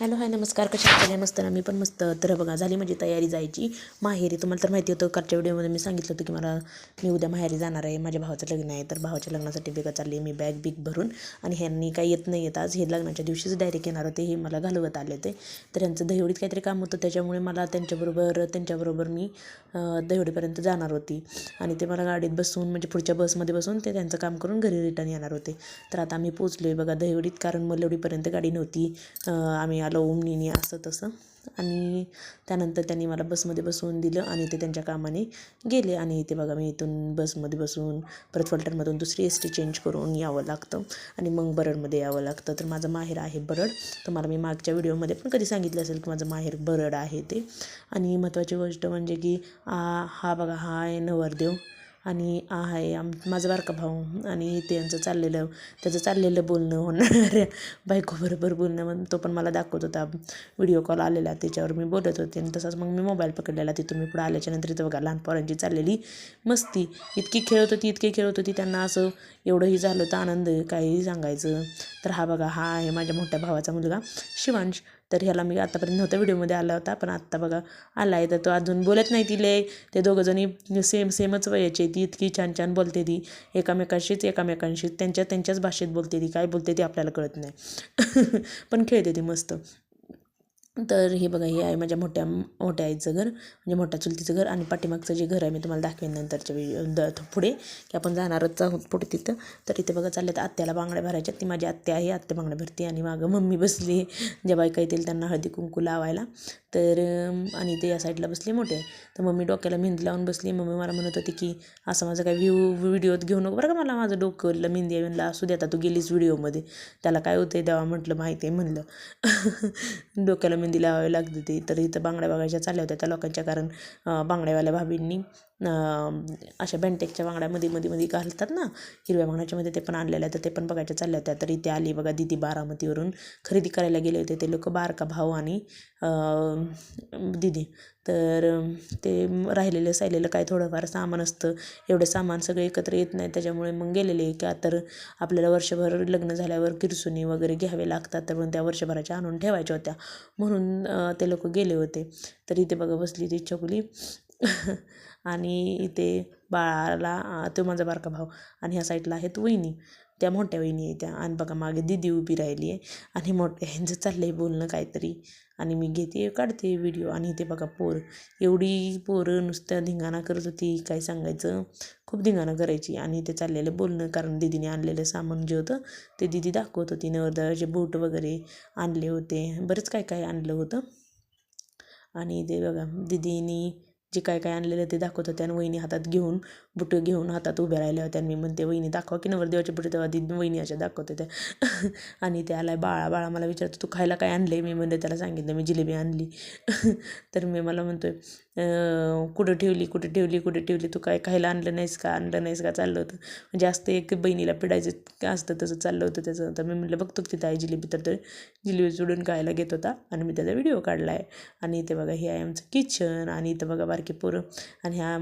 Hello hi नमस्कार. कशा आहात? मस्त. ना मी पण मस्त. तर बघा झाली माझी तयारी जायची. माहेरी तुम्हाला तर माहिती होतं कालच्या व्हिडिओमध्ये मी सांगितलं होतं की मला मी उद्या माहेरी जाणार आहे. माझ्या भावाचं लग्न आहे. तर भावाच्या लग्नासाठी बेगा चालली मी बॅग बिग भरून आणि ह्यांनी काही येत नाही येत. आज हे लग्नाच्या दिवशीच डायरेक्ट येणार होते. हे मला घालवत आले होते. तर यांचं दहिवडीत काहीतरी काम होतं. त्याच्यामुळे मला त्यांच्याबरोबर त्यांच्याबरोबर मी दहिवडीपर्यंत जाणार होती. आणि ते मला गाडीत बसून म्हणजे पुढच्या बसमध्ये बसून ते त्यांचं काम करून घरी रिटर्न येणार होते. तर आता आम्ही पोचलो आहे बघा दहिवडीत. कारण मलवडीपर्यंत गाडी नव्हती. आम्ही आम्ही ओम निनी असं तसं. आणि त्यानंतर त्यांनी मला बसमध्ये बसवून दिलं आणि ते त्यांच्या कामाने गेले. आणि इथे बघा मी इथून बसमध्ये बसून परत फलटणमधून दुसरी एस टी चेंज करून यावं लागतं. आणि मग बरडमध्ये यावं लागतं. तर माझं माहेर आहे बरड. तुम्हाला मी मागच्या व्हिडिओमध्ये पण कधी सांगितलं असेल की माझं माहेर बरड आहे ते. आणि महत्त्वाची गोष्ट म्हणजे की हा बघा हा आहे नवरदेव. आणि आहे आम माझा बारका भाऊ आणि ते यांचं चाललेलं त्याचं चाललेलं बोलणं होणाऱ्या बायकोबरोबर बोलणं मग तो पण मला दाखवत होता. व्हिडिओ कॉल आलेला त्याच्यावर मी बोलत होते आणि तसाच मग मी मोबाईल पकडलेला. तिथून मी पुढे आल्याच्यानंतर इथं बघा लहान पोरांची चाललेली मस्ती. इतकी खेळत होती इतकी खेळत होती त्यांना असं एवढंही झालं होतं आनंद काहीही सांगायचं. तर हा बघा हा आहे माझ्या मोठ्या भावाचा मुलगा शिवांश. तर ह्याला मी आतापर्यंत नव्हता व्हिडिओमध्ये आला होता पण आत्ता बघा आला आहे. तर तो अजून बोलत नाही तिले ते दोघंजणी सेम सेमच वयाचे ती इतकी छान छान बोलते ती. एकामेकाशीच एकामेकांशी त्यांच्या त्यांच्याच भाषेत बोलते ती. काय बोलते ती आपल्याला कळत नाही. पण खेळते ती मस्त. तर हे बघा हे आहे माझ्या मोठ्या मोठ्या आईचं घर म्हणजे मोठ्या चुलतीचं घर आणि पाठीमागचं जे घर आहे मी तुम्हाला दाखवेन नंतरच्या व्हिडिओ द पुढे की आपण जाणारच आहोत पुढे तिथं. तर इथे बघा चालले तर आत्याला बांगड्या भरायच्या. ती माझी आत्या आहे आत्या बांगड्या भरते आणि मागं मम्मी बसली ज्या बायका येतील त्यांना हळदी कुंकू लावायला. तर आणि ते या साईडला बसले मोठे. तर मम्मी डोक्याला मेहंदी लावून बसली. मम्मी मला म्हणत होती की असं माझं काय व्ह्यू व्हिडिओत घेऊ नको. बरं का मला माझं डोकं मेहंदी आहे. म्हणलं असू दे आता तू गेलीस व्हिडिओमध्ये त्याला काय होतं देवा म्हटलं माहिती आहे म्हणलं. डोक्याला मेहंदी लावावी लागते ती तर इथं बांगड्या बघायच्या चालल्या होत्या त्या लोकांच्या. कारण बांगड्यावाल्या भाभींनी अशा बँटेकच्या बांगड्या मध्ये मध्ये मध्ये घालतात ना. हिरव्या बांगड्याच्या मध्ये ते पण आणलेल्या तर ते पण बघायच्या चालल्या होत्या. तर इथे आली बघा दिदी बारामतीवरून. खरेदी करायला गेले होते ते लोक बारका भाऊ आणि दिदी. तर ते राहिलेलं सायलेलं काय थोडंफार सामान असतं. एवढं सामान सगळं एकत्र येत नाही. त्याच्यामुळे मग गेलेले का तर आपल्याला वर्षभर लग्न झाल्यावर किरसुनी वगैरे घ्यावे लागतात. तर मग त्या वर्षभराच्या आणून ठेवायच्या होत्या. म्हणून ते लोक गेले होते. तर इथे बघा बसली ती चकुली. आणि इथे बाळाला तो माझा बारका भाऊ आणि ह्या साईडला आहेत वहिनी. त्या मोठ्या वहिनी आहे त्या. आणि बघा मागे दिदी उभी राहिली आहे. आणि मोठ्या ह्यांचं चाललं आहे बोलणं काहीतरी. आणि मी घेते काढते व्हिडिओ. आणि इथे बघा पोर. एवढी पोरं नुसत्या धिंगाणा करत होती. काय सांगायचं? खूप धिंगाणा करायची. आणि ते चाललेलं बोलणं कारण दिदीने आणलेलं सामान जे होतं ते दिदी दाखवत होती. नवरदेवाचे बूट वगैरे आणले होते. बरंच काय काय आणलं होतं. आणि ते बघा दिदीनी जे काय काय आणलेलं ते दाखवत होत्या आणि वहिनी हातात घेऊन बुटं घेऊन हातात उभ्या राहिल्या होत्या. आणि मी म्हणते वहिनी दाखवा की नवरदेवाच्या बुटं. तेव्हा दिदी वहिनी अशा दाखवत होत्या आणि ते आलाय बाळा बाळा मला विचारतो तू खायला काय आणले मी म्हणते त्याला सांगितलं मी जिलेबी आणली. तर मी मला म्हणतोय कुठं ठेवली कुठं ठेवली कुठं ठेवली? तू काय खायला आणलं नाहीस का? आणलं नाहीस का? चाललं होतं. म्हणजे असतं एक बहिणीला पिडायचं असतं तसं चाललं होतं त्याचं. तर मी म्हटलं बघतो तिथं आहे जिलेबी. तर ते जिलेबी सोडून खायला घेत होता आणि मी त्याचा व्हिडिओ काढला आहे आणि इथे बघा हे आहे आमचं किचन. आणि इथं बघा बारकी पोरं आणि ह्या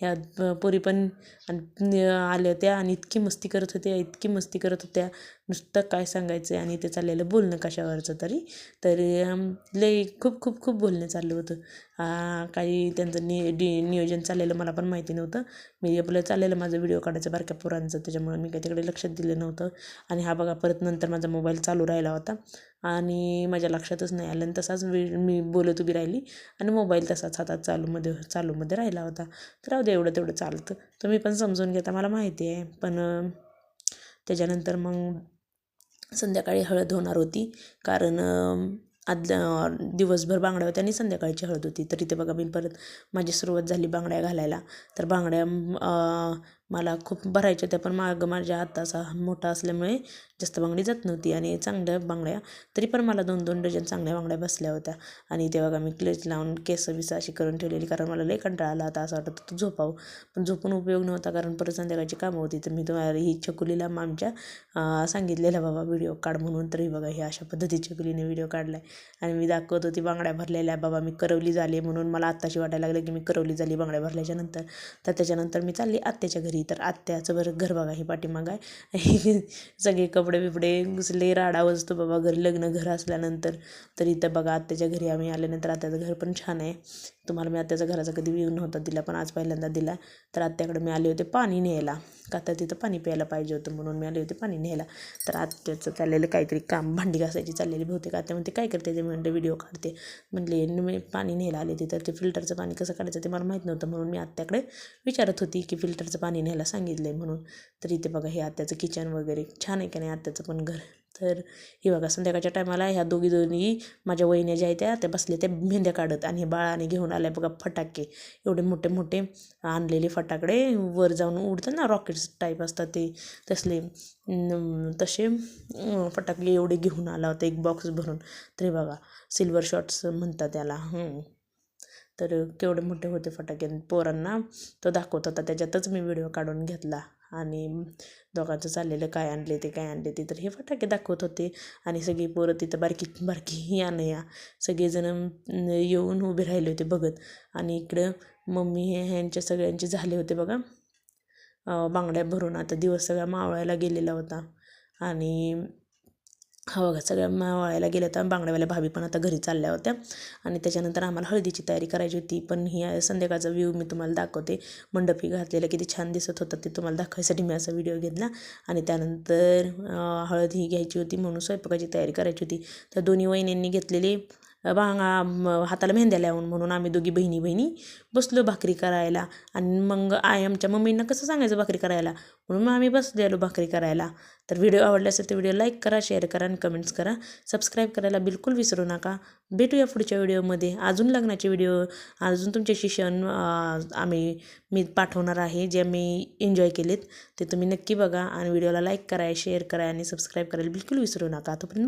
ह्या पोरी पण आणि आल्या होत्या आणि इतकी मस्ती करत होत्या इतकी मस्ती करत होत्या. नुसतं काय सांगायचं आणि ते चाललेलं बोलणं कशावरचं तरी. तर लई लय खूप खूप खूप बोलणं चाललं होतं. काही त्यांचं नि डि नियोजन चाललेलं मला पण माहिती नव्हतं. मी आपलं चाललेलं माझं व्हिडिओ काढायचं बारक्या पोरांचं त्याच्यामुळे मी काही तिकडे लक्षात दिलं नव्हतं. आणि हा बघा परत नंतर माझा मोबाईल चालू राहिला होता. आणि माझ्या लक्षातच नाही आलं. आणि तसाच मी बोलत उभी राहिली आणि मोबाईल तसाच हातात चालूमध्ये चालूमध्ये राहिला होता. तर राहू दे एवढं तेवढं चालतं. तुम्ही पण समजून घेता मला माहिती आहे. पण त्याच्यानंतर मग संध्याकाळी हळद होणार होती. कारण आदल्या दिवसभर बांगड्या होत्या आणि संध्याकाळची हळद होती. तर इथे बघा मी परत माझी सुरुवात झाली बांगड्या घालायला. तर बांगड्या मला खूप भरायच्या होत्या पण मागं माझ्या हाताचा मोठा असल्यामुळे जास्त बांगडी जात नव्हती आणि चांगल्या बांगड्या तरी पण मला दोन दोन डझन चांगल्या बांगड्या बसल्या होत्या. आणि ते बघा मी क्लेच लावून केस बिस अशी करून ठेवलेली कारण मला लई कंटाळा आला होता असं वाटत होतं झोपावं. पण झोपून उपयोग नव्हता कारण परत संध्याकाळची कामं होती तर मी तुम्हाला ही छकुलीला आमच्या सांगितलेल्या बाबा व्हिडिओ काढ म्हणून तरी बघा हे अशा पद्धती छकुलीने व्हिडिओ काढला आहे आणि मी दाखवत होती बांगड्या भरलेल्या बाबा मी करवली झाली म्हणून मला आत्ताशी वाटायला लागलं की मी करवली झाली बांगड्या भरल्याच्या नंतर. तर त्याच्यानंतर मी चालली आत्याच्या घरी. तर आत्याचं बरं घर बघा हे पाठीमागं आहे. सगळे कपडे बिपडे घुसले राडा वाजतो बाबा घरी लग्न घर असल्यानंतर. तर इथं बघा आत्याच्या घरी आम्ही आल्यानंतर आत्याचं घर पण छान आहे. तुम्हाला मी आत्याच्या घराचा कधी व्ह्यू नव्हता दिला पण आज पहिल्यांदा दिला. तर आत्याकडे मी आले होते पाणी न्यायला. का तर तिथं पाणी प्यायला पाहिजे होतं म्हणून मी आले होते पाणी न्यायला. तर आत्याचं चाललेलं काहीतरी काम भांडी घासायची चाललेली बहुतेक. आत्या म्हणते काय करते? ते म्हणते व्हिडिओ काढते. म्हणले मी पाणी न्यायला आले तिथं ते फिल्टरचं पाणी कसं काढायचं ते मला माहीत नव्हतं म्हणून मी आत्याकडे विचारत होती की फिल्टरचं पाणी न्यायला सांगितलं आहे म्हणून. तर इथे बघा हे आत्याचं किचन वगैरे छान आहे का नाही आत्याचं पण घर. तर हे बघा संध्याकाळच्या टायमाला ह्या दोघी दोन्ही माझ्या वहिन्या ज्या आहेत त्या त्या बसले त्या मेंद्या काढत आणि हे बाळाने घेऊन आल्या बघा फटाके. एवढे मोठे मोठे आणलेले फटाकडे. वर जाऊन उडतात ना रॉकेट्स टाईप असतात ते. तसले तसे फटाके एवढे घेऊन आला होता एक बॉक्स भरून. तरी बघा सिल्वर शॉट्स म्हणतात त्याला. तर केवढे मोठे होते फटाके पोरांना तो दाखवत होता. त्याच्यातच मी व्हिडिओ काढून घेतला. आणि दोघांचं चाललेलं काय आणले ते काय आणले ते. तर हे फटाके दाखवत होते. आणि सगळी पोरं तिथं बारकी बारकी या न या. सगळेजण येऊन उभे राहिले होते बघत. आणि इकडं मम्मी हे ह्यांच्या सगळ्यांचे झाले होते बघा. बांगड्या भरून आता दिवस सगळा मावळायला गेलेला होता. आणि हा बघा सगळ्या मावळायला गेल्या तर बांगड्यावाल्या भाभी पण आता घरी चालल्या होत्या. आणि त्याच्यानंतर आम्हाला हळदीची तयारी करायची होती पण ही संध्याकाळचा व्ह्यू मी तुम्हाला दाखवते. मंडपी घातलेला किती छान दिसत होता ते तुम्हाला दाखवायसाठी मी असा व्हिडिओ घेतला. आणि त्यानंतर हळद ही घ्यायची होती म्हणून स्वयंपाकाची तयारी करायची होती. त्या दोन्ही वहिनींनी घेतलेली बांगा हाताला मेहंद्या लावून म्हणून आम्ही दोघी बहिणी बहिणी बसलो भाकरी करायला. आणि मग आय आमच्या मम्मींना कसं सांगायचं भाकरी करायला? म्हणून मग आम्ही बसलेलो भाकरी करायला. तर व्हिडिओ आवडला असेल तर व्हिडिओ लाईक करा शेअर करा आणि कमेंट्स करा. सबस्क्राईब करायला बिलकुल विसरू नका. भेटूया पुढच्या व्हिडिओमध्ये. अजून लग्नाचे व्हिडिओ अजून तुमचे क्षण आम्ही मी पाठवणार आहे जे मी एन्जॉय केलेत ते तुम्ही नक्की बघा. आणि व्हिडिओला लाईक करा शेअर करा आणि सबस्क्राईब करायला बिलकुल विसरू नका. तोपर्यंत